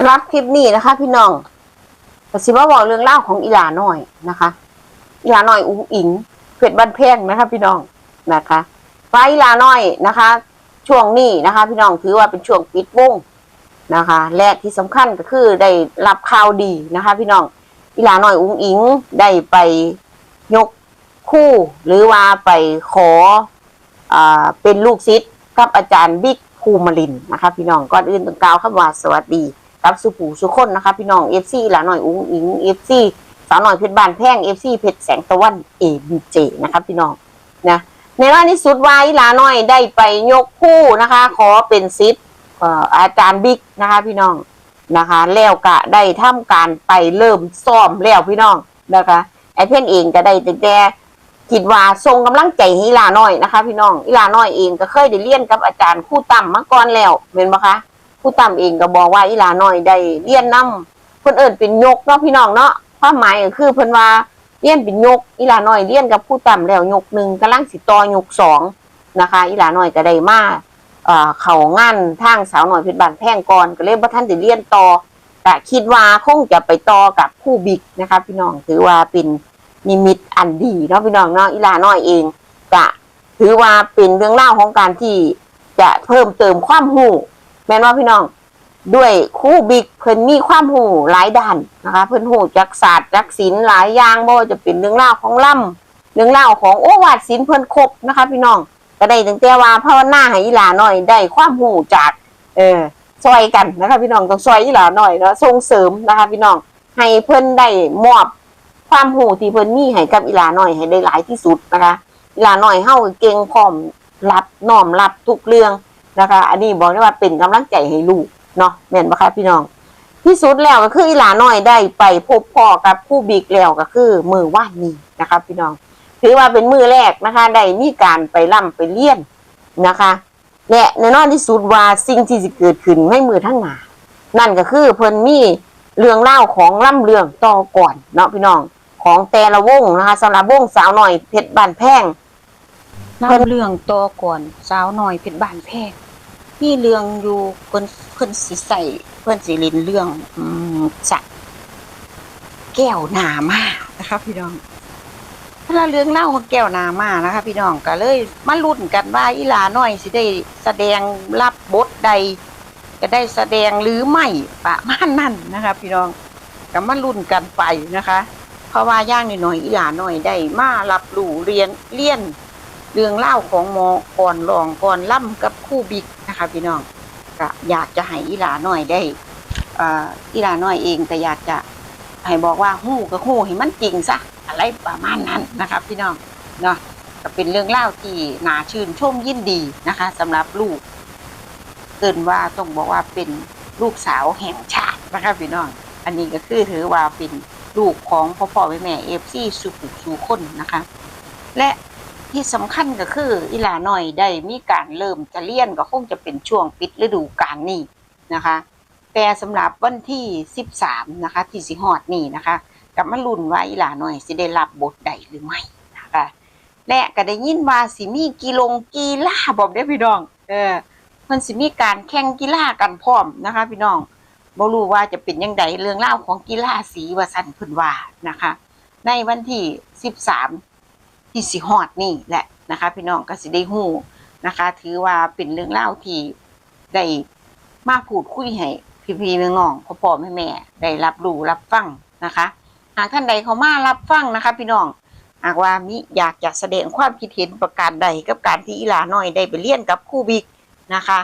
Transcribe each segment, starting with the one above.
สำหรับคลิปนี้นะคะ พี่น้องก็สิมาบอกเรื่องเล่าของอีหลาหน่อยนะคะอีหลาหน่อยอุ้งอิงเผ็ดบ้านแพงนะคะพี่น้องนะคะฟ้าอีหลาหน่อยนะคะ ช่วงนี้นะคะ พี่น้องถือว่าเป็นช่วงปิดวงนะคะ และที่สำคัญก็คือได้รับข่าวดีนะคะ พี่น้องอีหลาหน่อยอุ้งอิงได้ไปยกคู่หรือว่าไปขออเป็นลูกศิษย์กับอาจารย์บิ๊กภูมิลินนะคะ พี่น้องก่อนอื่นต้องกล่าวคำว่าสวัสดี กับสุผูสุคนนะคะ พี่น้องเอฟซีหลาหน่อยอุ้งอิงเอฟซีสาวหน่อยเพชรบานแพงเอฟซีเพชรแสงตะวันเอบีเจนะคะพี่น้องนะในร้านที่สุดวายหลาหน่อยได้ไปยกคู่นะคะ ขอเป็นซิทธิ์เอ่ออาจารย์บิ๊กนะคะ พี่น้องนะคะ แล้วกะได้ทำการไปเริ่มซ้อมแล้วพี่น้องนะคะไอเพ่นเองก็ได้แต่แต่คิดว่าทรงกำลังใจให้หลาน้อยนะคะ พี่น้องอีหลาน้อยเองก็เคยได้เรียนกับอาจารย์คู่ต่ำมาก่อนแล้วเป็นปะคะ ผู้ตามเองก็บอกว่าอีหลาน้อยได้เรียนนํเพิ่นเอิ้นเป็นยกเนาะพี่น้องเนาะความหมายก็คือเพิ่นว่าเรียนเป็นยกอีหลาน้อยเรียนกับผู้ตามแล้วยกหนึ่งกำลังสิต่อยกสองนะคะอีหลาน้อยก็ได้มาเอ่อเข้างานทางสาวหน้อยเพชรบานแพ่งก่อนก็เลยบ่ทันได้เรียนต่อก็คิดว่าคงจะไปต่อกับผู้บิ๊กนะคะ พี่น้องถือว่าเป็นนิมิตอันดีเนาะพี่น้องเนาะอีหลาน้อยเองก็ถือว่าเป็นเรื่องเล่าของการที่จะเพิ่มเติมความรู้ แม่นว่าพี่น้อง ด้วยครู่บิ๊กเพิ่นมีความหูหลายด้านนะคะ เพิ่นหูจักศาสตร์จักศิลป์หลายอย่างบ่จะเป็นเรื่องราวของล่ำเรื่องราวของโอวาทศิลป์เพิ่นครบนะคะ พี่น้องก็ได้ตั้งแต่ว่าภาวนาให้อีหลาหน่อยได้ความหูจากเออซอยกันนะคะ พี่น้องต้องซอยอีหลาหน่อยเนาะส่งเสริมนะคะ พี่น้องให้เพิ่นได้มอบความหูที่เพิ่นมีให้กับอีหลาหน่อยให้ได้หลายที่สุดนะคะอีหลาหน่อยเฮาเก่งพร้อมรับน้อมรับทุกเรื่อง นะคะ อันนี้บอกได้ว่าเป็นกำลังใจให้ลูกเนาะแม่นปะคะพี่น้อง ที่สุดแล้วก็คืออีหลาน้อยได้ไปพบพ่อกับผู้บิ๊กแล้วก็คือ มือว่านนี้นะคะพี่น้อง ถือว่าเป็นมือแรกนะคะ ได้มีการไปร่ำไปเลี้ยนนะคะและแน่นอนที่สุดว่าสิ่งที่จะเกิดขึ้นไม่มือทั้งหนานั่นก็คือเพิ่นมีเรื่องเล่าของล่ำเรื่องต่อก่อนเนาะพี่น้องของแต่ละวงนะคะสำหรับวงสาวหน่อยเพชรบ้านแพงล่าเรื่องต่อก่อนสาวหน้อยเพชรบ้านแพง มีเรื่องอยู่เพิ่นเพิ่นสิใส่เพิ่นสิเล่นเรื่อง อืมสัตว์แก้วหนามานะคะ พี่น้องเวลาเรื่องเล่าของแก้วหนามานะคะ พี่น้องก็เลยมาลุ้นกันว่าอีลาน้อยสิได้แสดงรับบทใด จะได้แสดงหรือไม่ประมาณนั้นนะคะ พี่น้องก็มาลุ้นกันไปนะคะ เพราะว่าย่างหน่อยอีลาน้อยได้มารับรู้เรียนเรียน เรื่องเล่าของหมอก่อนรองก่อนล่ำกับคู่บิ๊ก นะคะพี่น้องก็อยากจะให้อีหลาหน่อยได้อีหลาหน่อยเองก็อยากจะให้บอกว่าหู้ก็หู้ให้มันจริงซะอะไรประมาณนั้นนะคะพี่น้องเนาะก็เป็นเรื่องเล่าที่น่าชื่นชมยินดีนะคะสำหรับลูกเกินว่าต้องบอกว่าเป็นลูกสาวแห่งชาตินะคะพี่น้อง อันนี้ก็คือถือว่าเป็นลูกของพ่อพ่อแม่แม่เอฟซีสุขุสุคนนะคะ และ ที่สำคัญก็คืออีหลาหน่อยได้มีการเริ่มจะเรียนก็คงจะเป็นช่วงปิดฤดูกาลนี้นะคะ แต่สำหรับวันที่ 13 นะคะ ที่สิฮอดนี่นะคะกับมาลุ้นว่าอีหลาหน่อยสิได้รับบทใดหรือไม่นะคะและก็ได้ยินว่าสิมีกีฬงกีฬาบอกได้พี่น้องเออมันสิมีการแข่งกีฬากันพร้อมนะคะพี่น้องบ่รู้ว่าจะเป็นยังไงเรื่องเล่าของกีฬาสีวสันพิ่นว่านะคะ ในวันที่ 13 ที่สิฮอดนี่แหละนะคะ พี่น้องก็สิได้ฮู้นะคะ ถือว่าเป็นเรื่องเล่าที่ได้มาพูดคุยให้พี่ๆน้องๆพ่อๆแม่ได้รับรู้รับฟังนะคะ หากท่านใดเขามารับฟังนะคะ พี่น้องหากว่ามิอยากจะแสดงความคิดเห็นประการใดกับการที่อีหลาน้อยได้ไปเรียนกับคู่บิ๊กนะคะ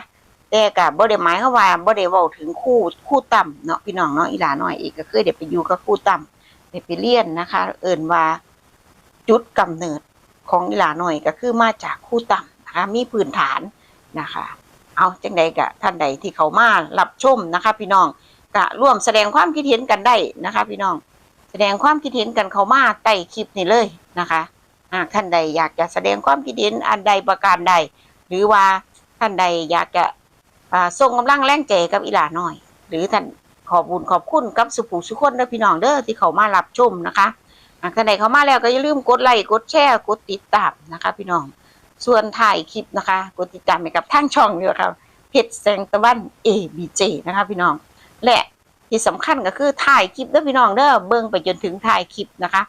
แต่กับบ่ได้หมายควาว่าบ่ได้เว้าถึงคู่คู่ต่ำเนาะพี่น้องเนาะอีหลาน้อยเองก็เคยได้ไปอยู่กับคู่ต่ำได้ไปเรียนนะคะ เอิ่นว่า จุดกำเนิดของอีหลาหน่อยก็คือมาจากคู่ต่ำนะคะมีพื้นฐานนะคะ เอาจังใดกะท่านใดที่เขามารับชมนะคะ พี่น้องกะร่วมแสดงความคิดเห็นกันได้นะคะ พี่น้องแสดงความคิดเห็นกันเขามาใต้คลิปนี่เลยนะคะหากท่านใดอยากจะแสดงความคิดเห็นอันใดประการใด หรือว่าท่านใดอยากจะส่งกำลังแรงใจกับอีหลาหน่อย หรือท่านขอบุญขอบคุณกับสุภูสุคนเด้อพี่น้องเด้อที่เขามารับชมนะคะ หากท่านใดเข้ามาแล้วก็อย่าลืมกดไลค์กดแชร์กดติดตามนะคะ พี่น้อง ส่วนถ่ายคลิปนะคะกดติดตามไปกับทางช่องนี่แหละครับเพชรแสงตะวัน ABJ นะคะพี่น้อง และที่สำคัญก็คือถ่ายคลิปเด้อพี่น้องเด้อเบิ่งไปจนถึงถ่ายคลิปนะคะ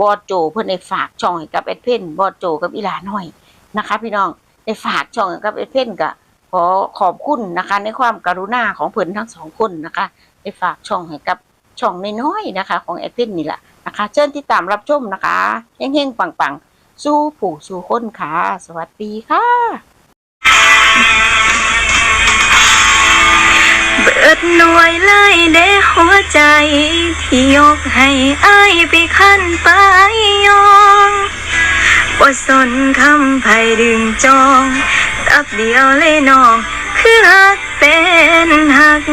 บอโจเพิ่นได้ฝากช่องกับเอ็ดเพนบอโจกับอีลาน้อยนะคะ พี่น้องได้ฝากช่องกับเอ็ดเพนก็ขอขอบคุณนะคะ ในความกรุณาของเพิ่อนทั้งสองคนนะคะได้ฝากช่องให้กับช่องน้อยๆนะคะ ของเอ็ดเพนนี่แหละนะคะ เชิญติดตามรับชมนะคะเฮงๆปังๆ สู้ผู้สู้คนค่ะ สวัสดีค่ะ เบิดหน่วยเลยเด้หัวใจ ที่ยกให้อ้ายไปขั้นไปยองว่าสนคำไผดึงจอง ตับเดียวเลยน้อง คือหักเป็นหัก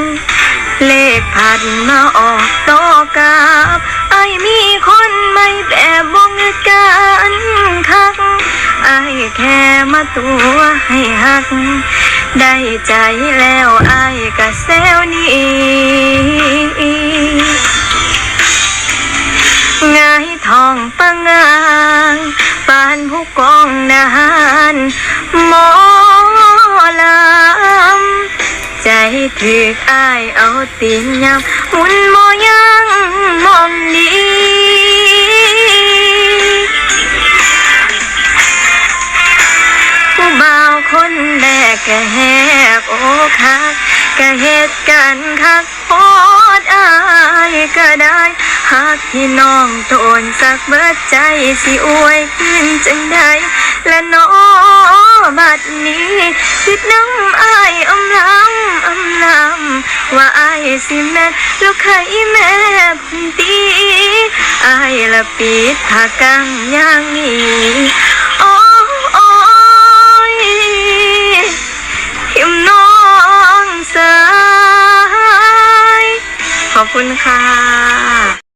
เลขผัดมาออกต่อกับายมีคนไม่แบบบงกันคักไอายแค่มาตัวให้หัก ได้ใจแล้วไอายก็แซวนี้งายทองปังงางปานผู้กองนานหมอลำใจถืออายเอาตีนยำหุ่นโมยัง มองดีผู้บ่าวคนแรกก็แหกโอ้คักก็เหตุการณ์คัก กที่น้องโทนสักเบิดใจสิอวยขึ้นจังใดและน้อบัดนี้คิดน้ำอายอำลำอำลำว่าอายสิแม่ลูกไข่แม่พันตีอายละปิดผากังย่างนี้โอ้โอ้ยทิมน้องสายขอบคุณค่ะ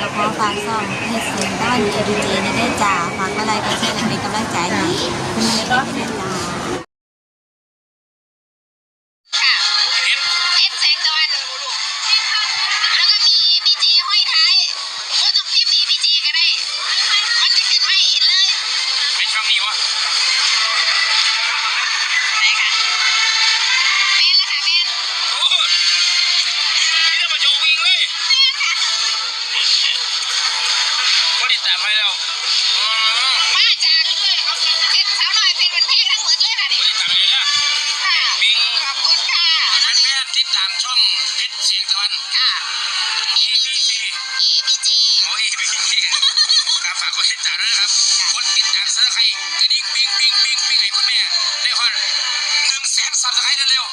กับพ่อฝากซ่อมให้เสียงด้านเอดีเจนได้จ้าฝากอะไรก็เช่นเป็นกำลังใจให้คุณแม่ก็ได้จ้า แฟนๆติดตามช่องเพชรเสียงตะวันค่ะ ABC EPG โอ้ย ABC ครับฝากกดติดตามด้วยนะครับกดติดตามซับสไครต์กระดิ่งปิ้งปิ้งปิ้งปิ้งให้คุณแม่